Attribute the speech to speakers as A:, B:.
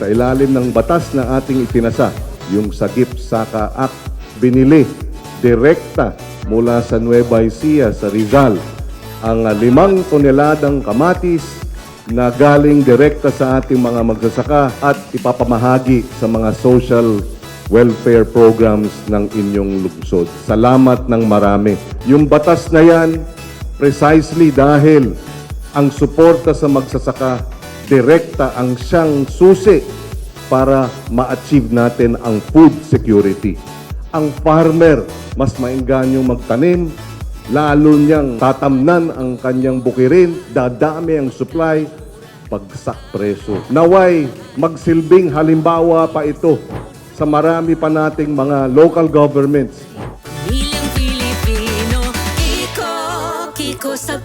A: sa ilalim ng batas na ating itinasa, yung Sagip Saka Act, binili direkta mula sa Nueva Ecija sa Rizal ang limang toneladang kamatis na galing direkta sa ating mga magsasaka at ipapamahagi sa mga social welfare programs ng inyong lungsod. Salamat ng marami. Yung batas na yan, precisely dahil ang suporta sa magsasaka, direkta ang siyang susi para ma-achieve natin ang food security. Ang farmer, mas mainganyong magtanim, lalo niyang tatamnan ang kanyang bukirin, dadami ang supply, bagsak preso. Naway, magsilbing halimbawa pa ito sa marami pa nating mga local governments
B: Milyang Pilipino, Kiko, Kiko sa